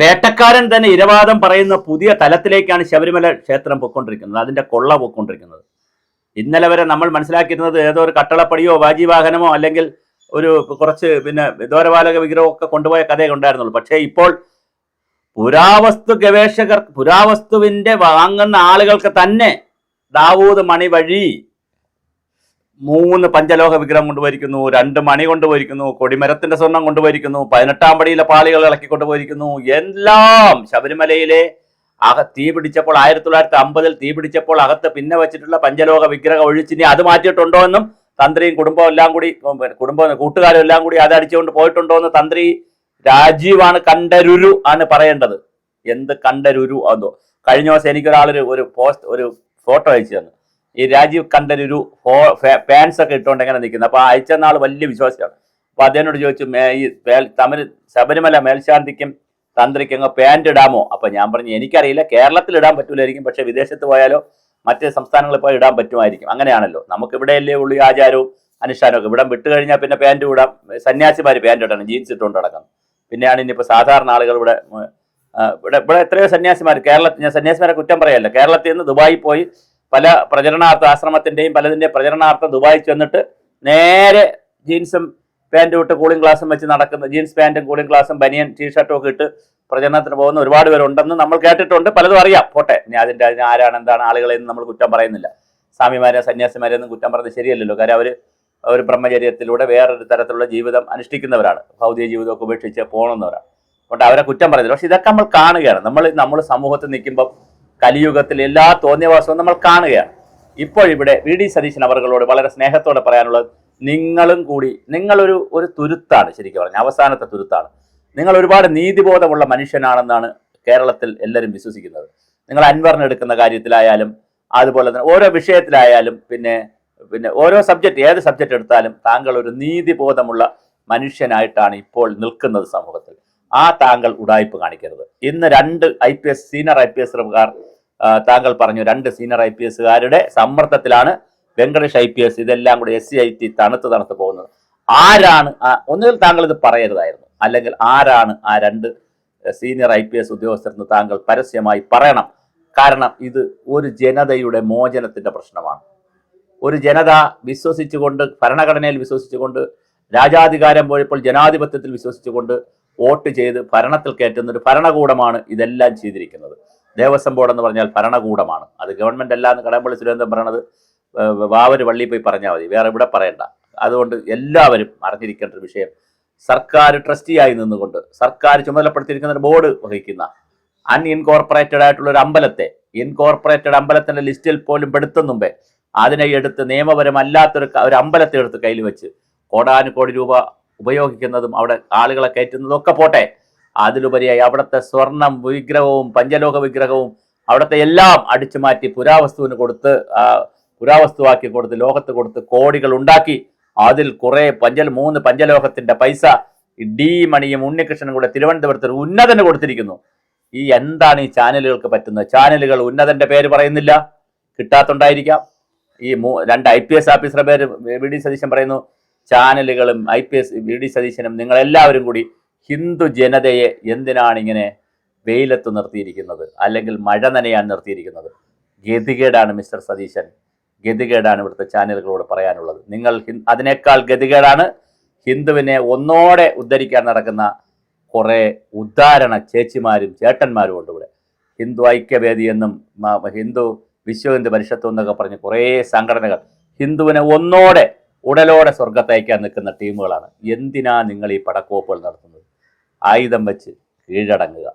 വേട്ടക്കാരൻ തന്നെ ഇരവാദം പറയുന്ന പുതിയ തലത്തിലേക്കാണ് ശബരിമല ക്ഷേത്രം പൊയ്ക്കൊണ്ടിരിക്കുന്നത്. അതിന്റെ കൊള്ള പൊയ്ക്കൊണ്ടിരിക്കുന്നത്. ഇന്നലെ വരെ നമ്മൾ മനസ്സിലാക്കിയിരുന്നത് ഏതോ ഒരു കട്ടളപ്പടിയോ വാജിവാഹനമോ അല്ലെങ്കിൽ ഒരു കുറച്ച് പിന്നെ വിദൂരപാലക വിഗ്രഹമോ ഒക്കെ കൊണ്ടുപോയ കഥയെ ഉണ്ടായിരുന്നുള്ളൂ. പക്ഷേ ഇപ്പോൾ പുരാവസ്തു ഗവേഷകർ പുരാവസ്തുവിന്റെ വാങ്ങുന്ന ആളുകൾക്ക് തന്നെ ദാവൂദ് മണി വഴി മൂന്ന് പഞ്ചലോഹ വിഗ്രഹം കൊണ്ടുപോയിരിക്കുന്നു രണ്ട് മണി കൊണ്ടുപോയിരിക്കുന്നു കൊടിമരത്തിന്റെ സ്വർണം കൊണ്ടുപോയിരിക്കുന്നു പതിനെട്ടാം പടിയിലെ പാളികൾ ഇളക്കി കൊണ്ടുപോയിരിക്കുന്നു. എല്ലാം ശബരിമലയിലെ അക തീ പിടിച്ചപ്പോൾ ആയിരത്തി തൊള്ളായിരത്തി അമ്പതിൽ തീ പിടിച്ചപ്പോൾ അകത്ത് പിന്നെ വെച്ചിട്ടുള്ള പഞ്ചലോക വിഗ്രഹം ഒഴിച്ചിനി അത് മാറ്റിയിട്ടുണ്ടോ എന്നും തന്ത്രിയും കുടുംബവും എല്ലാം കൂടി കുടുംബം കൂട്ടുകാരും എല്ലാം കൂടി അത് അടിച്ചുകൊണ്ട് പോയിട്ടുണ്ടോ എന്ന് തന്ത്രി രാജീവാണ് കണ്ടരുരു ആണ് പറയേണ്ടത്. എന്ത് കണ്ടരുരു അതോ കഴിഞ്ഞ ദിവസം എനിക്കൊരാളൊരു ഒരു പോസ്റ്റ് ഒരു ഫോട്ടോ അയച്ചു തന്നു. ഈ രാജീവ് കണ്ടൊരു പാൻസ് ഒക്കെ ഇട്ടുകൊണ്ട് എങ്ങനെ നിൽക്കുന്നത് അപ്പോൾ അയച്ച നാൾ വലിയ വിശ്വാസിയാണ്. അപ്പോൾ അദ്ദേഹനോട് ചോദിച്ചു "മേ- ഈ തമിഴ് ശബരിമല മേൽശാന്തിക്കും തന്ത്രിക്കും അങ്ങ് പാന്റ് ഇടാമോ? അപ്പോൾ ഞാൻ പറഞ്ഞു എനിക്കറിയില്ല. കേരളത്തിൽ ഇടാൻ പറ്റൂലായിരിക്കും. പക്ഷേ വിദേശത്ത് പോയാലോ മറ്റ് സംസ്ഥാനങ്ങളിൽ പോയി ഇടാൻ പറ്റുമായിരിക്കും. അങ്ങനെയാണല്ലോ. നമുക്ക് ഇവിടെയല്ലേ ഉള്ളൂ ആചാരവും അനുഷ്ഠാനവും ഒക്കെ. ഇവിടെ വിട്ട് കഴിഞ്ഞാൽ പിന്നെ പാന്റ് ഇടാം. സന്യാസിമാർ പാന്റ് ഇടണം. ജീൻസ് ഇട്ടുകൊണ്ട് നടക്കണം. പിന്നെയാണ് ഇനിയിപ്പോൾ സാധാരണ ആളുകൾ ഇവിടെ ഇവിടെ ഇവിടെ എത്രയോ സന്യാസിമാർ കേരളത്തിൽ ഞാൻ സന്യാസിമാരെ കുറ്റം പറയല്ല. കേരളത്തിൽ നിന്ന് ദുബായി പോയി പല പ്രചരണാർത്ഥ ആശ്രമത്തിന്റെയും പലതിന്റെ പ്രചരണാർത്ഥം ദുബായി ചെന്നിട്ട് നേരെ ജീൻസും പാന്റും ഇട്ട് കൂളിംഗ് ഗ്ലാസും വെച്ച് നടക്കുന്ന ജീൻസ് പാന്റും കൂളിംഗ് ഗ്ലാസും ബനിയൻ ടീഷർട്ടും ഒക്കെ ഇട്ട് പ്രചരണത്തിന് പോകുന്ന ഒരുപാട് പേരുണ്ടെന്ന് നമ്മൾ കേട്ടിട്ടുണ്ട്. പലതും അറിയാം. പോട്ടെ. ഇനി അതിന്റെ അതിന് ആരാണ് എന്താണ് ആളുകളെ നമ്മൾ കുറ്റം പറയുന്നില്ല. സ്വാമിമാരെ സന്യാസിമാരെ ഒന്നും കുറ്റം പറയുന്നത് ശരിയല്ലല്ലോ. കാര്യം അവർ ഒരു ബ്രഹ്മചര്യത്തിലൂടെ വേറൊരു തരത്തിലുള്ള ജീവിതം അനുഷ്ഠിക്കുന്നവരാണ്. ഭൗതിക ജീവിതമൊക്കെ ഉപേക്ഷിച്ച് പോകണമെന്നവരാണ് അതുകൊണ്ട് അവരെ കുറ്റം പറയുന്നില്ല. പക്ഷെ ഇതൊക്കെ നമ്മൾ കാണുകയാണ്. നമ്മൾ നമ്മൾ സമൂഹത്തിൽ നിൽക്കുമ്പോൾ കലിയുഗത്തിൽ എല്ലാ തോന്നിയവാസവും നമ്മൾ കാണുകയാണ്. ഇപ്പോൾ ഇവിടെ വി ഡി സതീശൻ അവർകളോട് വളരെ സ്നേഹത്തോടെ പറയാനുള്ളത് നിങ്ങളും കൂടി നിങ്ങളൊരു ഒരു തുരുത്താണ് ശരിക്കും പറഞ്ഞാൽ അവസാനത്തെ തുരുത്താണ്. നിങ്ങൾ ഒരുപാട് നീതിബോധമുള്ള മനുഷ്യനാണെന്നാണ് കേരളത്തിൽ എല്ലാവരും വിശ്വസിക്കുന്നത്. നിങ്ങൾ അൻവറിന് എടുക്കുന്ന കാര്യത്തിലായാലും അതുപോലെ തന്നെ ഓരോ വിഷയത്തിലായാലും പിന്നെ പിന്നെ ഓരോ സബ്ജക്റ്റ് ഏത് സബ്ജക്റ്റ് എടുത്താലും താങ്കൾ ഒരു നീതിബോധമുള്ള മനുഷ്യനായിട്ടാണ് ഇപ്പോൾ നിൽക്കുന്നത് സമൂഹത്തിൽ. ആ താങ്കൾ ഉടായ്പ് കാണിക്കരുത്. ഇന്ന് രണ്ട് I P S senior I P എസ്കാർ താങ്കൾ പറഞ്ഞു രണ്ട് സീനിയർ ഐ പി എസ്സുകാരുടെ സമ്മർദ്ദത്തിലാണ് വെങ്കടേഷ് ഐ പി എസ് ഇതെല്ലാം കൂടി എസ് സി ഐ ടി തണുത്ത് തണുത്ത് പോകുന്നത്. ആരാണ് ഒന്നുകിൽ താങ്കൾ ഇത് പറയരുതായിരുന്നു. അല്ലെങ്കിൽ ആരാണ് ആ രണ്ട് സീനിയർ ഐ പി എസ് ഉദ്യോഗസ്ഥരെന്ന് താങ്കൾ പരസ്യമായി പറയണം. കാരണം ഇത് ഒരു ജനതയുടെ മോചനത്തിന്റെ പ്രശ്നമാണ്. ഒരു ജനത വിശ്വസിച്ചുകൊണ്ട് ഭരണഘടനയിൽ വിശ്വസിച്ചുകൊണ്ട് രാജാധികാരം പോയപ്പോൾ ജനാധിപത്യത്തിൽ വിശ്വസിച്ചുകൊണ്ട് വോട്ട് ചെയ്ത് ഭരണത്തിൽ കയറ്റുന്ന ഒരു ഭരണകൂടമാണ് ഇതെല്ലാം ചെയ്തിരിക്കുന്നത്. ദേവസ്വം ബോർഡ് എന്ന് പറഞ്ഞാൽ ഭരണകൂടമാണ്. അത് ഗവൺമെന്റ് അല്ല എന്ന് കടമ്പള്ളി സുരേന്ദ്രൻ പറയണത് വാവര് വള്ളി പോയി പറഞ്ഞാൽ മതി. വേറെ ഇവിടെ പറയണ്ട. അതുകൊണ്ട് എല്ലാവരും അറിഞ്ഞിരിക്കേണ്ട ഒരു വിഷയം. സർക്കാർ ട്രസ്റ്റിയായി നിന്നുകൊണ്ട് സർക്കാർ ചുമതലപ്പെടുത്തിയിരിക്കുന്ന ഒരു ബോർഡ് വഹിക്കുന്ന അൺ ഇൻകോർപ്പറേറ്റഡ് ആയിട്ടുള്ള ഒരു അമ്പലത്തെ ഇൻകോർപ്പറേറ്റഡ് അമ്പലത്തിന്റെ ലിസ്റ്റിൽ പോലും പെടുത്തുന്നുമ്പേ അതിനെ എടുത്ത് നിയമപരമല്ലാത്തൊരു ഒരു അമ്പലത്തെ എടുത്ത് കയ്യിൽ വെച്ച് കോടാനുകോടി രൂപ ഉപയോഗിക്കുന്നതും അവിടെ ആളുകളെ കയറ്റുന്നതും ഒക്കെ പോട്ടെ. അതിലുപരിയായി അവിടുത്തെ സ്വർണം വിഗ്രഹവും പഞ്ചലോക വിഗ്രഹവും അവിടുത്തെ എല്ലാം അടിച്ചു മാറ്റി പുരാവസ്തുവിന് കൊടുത്ത് പുരാവസ്തുവാക്കി കൊടുത്ത് ലോകത്ത് കൊടുത്ത് കോടികൾ ഉണ്ടാക്കി. അതിൽ കുറെ പഞ്ചൽ മൂന്ന് പഞ്ചലോകത്തിന്റെ പൈസ ഡി മണിയും ഉണ്ണികൃഷ്ണനും കൂടെ തിരുവനന്തപുരത്ത് ഒരു ഉന്നതന് കൊടുത്തിരിക്കുന്നു. ഈ എന്താണ് ഈ ചാനലുകൾക്ക് പറ്റുന്നത്? ചാനലുകൾ ഉന്നതന്റെ പേര് പറയുന്നില്ല. കിട്ടാത്തുണ്ടായിരിക്കാം. ഈ രണ്ട് ഐ പി എസ് ഓഫീസറുടെ പേര് വി ഡി സതീശൻ പറയുന്നു. ചാനലുകളും I P S V D സതീശനും നിങ്ങളെല്ലാവരും കൂടി ഹിന്ദു ജനതയെ എന്തിനാണ് ഇങ്ങനെ വെയിലത്ത് നിർത്തിയിരിക്കുന്നത്? അല്ലെങ്കിൽ മഴ നനയാൻ നിർത്തിയിരിക്കുന്നത്? ഗതികേടാണ് മിസ്റ്റർ സതീശൻ. ഗതികേടാണ് ഇവിടുത്തെ ചാനലുകളോട് പറയാനുള്ളത്. നിങ്ങൾ അതിനേക്കാൾ ഗതികേടാണ് ഹിന്ദുവിനെ ഒന്നോടെ ഉദ്ധരിക്കാൻ നടക്കുന്ന കുറെ ഉദ്ധാരണ ചേച്ചിമാരും ചേട്ടന്മാരും ഉണ്ട് ഇവിടെ. ഹിന്ദു ഐക്യവേദി എന്നും ഹിന്ദു വിശ്വ ഹിന്ദു പരിഷത്ത് എന്നൊക്കെ പറഞ്ഞ് കുറേ സംഘടനകൾ. ഹിന്ദുവിനെ ഒന്നോടെ ഉടലോടെ സ്വർഗത്തയക്കാൻ നിൽക്കുന്ന ടീമുകളാണ്. എന്തിനാ നിങ്ങൾ ഈ പടക്കോപ്പുകൾ നടത്തുന്നത്? ആയുധം വെച്ച് കീഴടങ്ങുക.